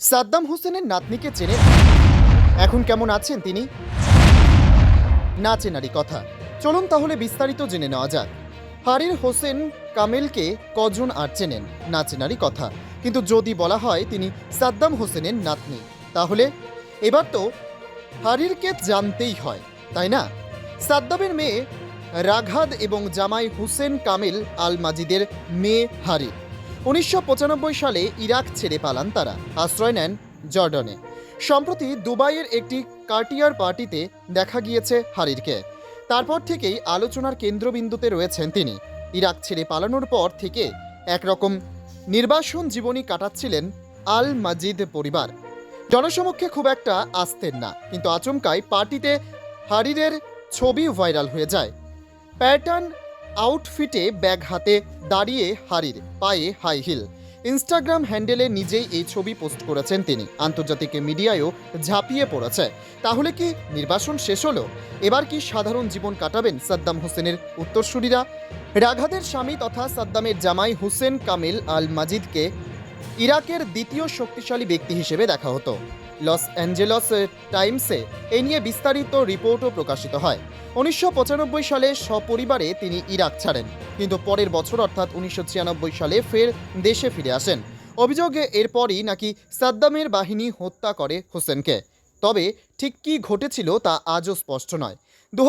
সাদ্দাম হোসেনের নাতনিকে চেনে এখন কেমন আছেন তিনি? না চেনারই কথা। চলুন তাহলে বিস্তারিত জেনে নেওয়া যাক। হারির হোসেন কামেলকে কজন আর চেনেন? না চেনারই কথা। কিন্তু যদি বলা হয় তিনি সাদ্দাম হোসেনের নাতনি, তাহলে এবার তো হারিরকে জানতেই হয়, তাই না? সাদ্দামের মেয়ে রাঘাদ এবং জামাই হুসেন কামেল আল মাজিদের মেয়ে হারির। উনিশশো পঁচানব্বই সালে ইরাক ছেড়ে পালান তারা। আশ্রয় নেন জর্ডনে। সম্প্রতি দুবাইয়ের একটি কার্টিয়ার পার্টিতে দেখা গিয়েছে হারিরকে। তারপর থেকেই আলোচনার কেন্দ্রবিন্দুতে রয়েছেন তিনি। ইরাক ছেড়ে পালানোর পর থেকে একরকম নির্বাসন জীবনী কাটাচ্ছিলেন আল মাজিদ পরিবার। জনসমক্ষে খুব একটা আসতেন না, কিন্তু আচমকাই পার্টিতে হারিরের ছবি ভাইরাল হয়ে যায়। প্যাটার্ন আউটফিটে ব্যাগ হাতে দাঁড়িয়ে হারির পায়ে হাই হিল। ইনস্টাগ্রাম হ্যান্ডেলে নিজেই এই ছবি পোস্ট করেছেন তিনি। আন্তর্জাতিক মিডিয়ায়ও ঝাঁপিয়ে পড়েছে। তাহলে কি নির্বাসন শেষ হলো? এবার কি সাধারণ জীবন কাটাবেন সাদ্দাম হোসেনের উত্তরসূরিরা? রাঘাদের স্বামী তথা সাদ্দামের জামাই হুসেন কামিল আল মাজিদকে ইরাকের দ্বিতীয় শক্তিশালী ব্যক্তি হিসেবে দেখা হতো। লস অ্যাঞ্জেলস টাইমসে এ নিয়ে বিস্তারিত রিপোর্টও প্রকাশিত হয়। উনিশশো পঁচানব্বই সালে সপরিবারে তিনি ইরাক ছাড়েন, কিন্তু পরের বছর অর্থাৎ উনিশশো ছিয়ানব্বই সালে ফের দেশে ফিরে আসেন। অভিযোগে এরপরই নাকি সাদ্দামের বাহিনী হত্যা করে হোসেনকে। তবে ঠিক কী ঘটেছিল তা আজও স্পষ্ট নয়। দু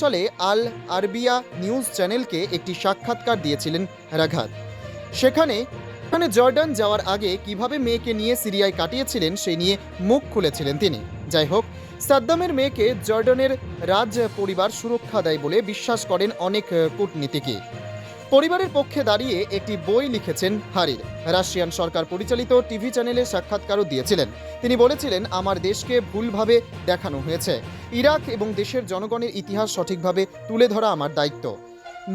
সালে আল আরবিয়া নিউজ চ্যানেলকে একটি সাক্ষাৎকার দিয়েছিলেন রাঘাত। সেখানে সেখানে জর্ডান যাওয়ার আগে কীভাবে মেয়েকে নিয়ে সিরিয়ায় কাটিয়েছিলেন সেই নিয়ে মুখ খুলেছিলেন তিনি। যাই হোক, সাদ্দামের মেয়েকে জর্ডানের রাজ পরিবার সুরক্ষা দেয় বলে বিশ্বাস করেন অনেক কূটনীতিকে পরিবারের পক্ষে দাঁড়িয়ে একটি বই লিখেছেন হারির। রাশিয়ান সরকার পরিচালিত টিভি চ্যানেলে সাক্ষাৎকারও দিয়েছিলেন। তিনি বলেছিলেন, আমার দেশকে ভুলভাবে দেখানো হয়েছে। ইরাক এবং দেশের জনগণের ইতিহাস সঠিকভাবে তুলে ধরা আমার দায়িত্ব।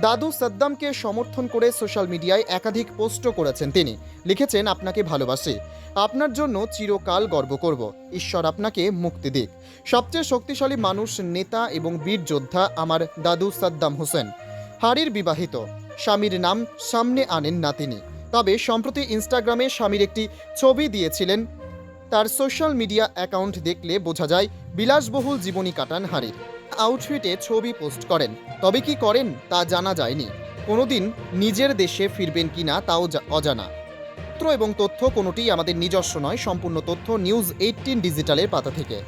দাদু সাদ্দামকে সমর্থন করে সোশ্যাল মিডিয়ায় একাধিক পোস্টও করেছেন তিনি। লিখেছেন, আপনাকে ভালোবাসি। আপনার জন্য চিরকাল গর্ব করব। ঈশ্বর আপনাকে মুক্তি দিক। সবচেয়ে শক্তিশালী মানুষ, নেতা এবং বীর যোদ্ধা আমার দাদু সাদ্দাম হোসেন। হারির বিবাহিত। স্বামীর নাম সামনে আনেন না তিনি। তবে সম্প্রতি ইনস্টাগ্রামে স্বামীর একটি ছবি দিয়েছিলেন। তার সোশ্যাল মিডিয়া অ্যাকাউন্ট দেখলে বোঝা যায়, বিলাসবহুল জীবনী কাটান হারির। আউটফিটে ছবি পোস্ট করেন। তবে কি করেন তা জানা যায়নি। কোনোদিন নিজের দেশে ফিরবেন কি না তাও অজানা। এবং তথ্য কোনোটি আমাদের নিজস্ব নয়, সম্পূর্ণ তথ্য নিউজ এইটিন ডিজিটালের পাতা থেকে।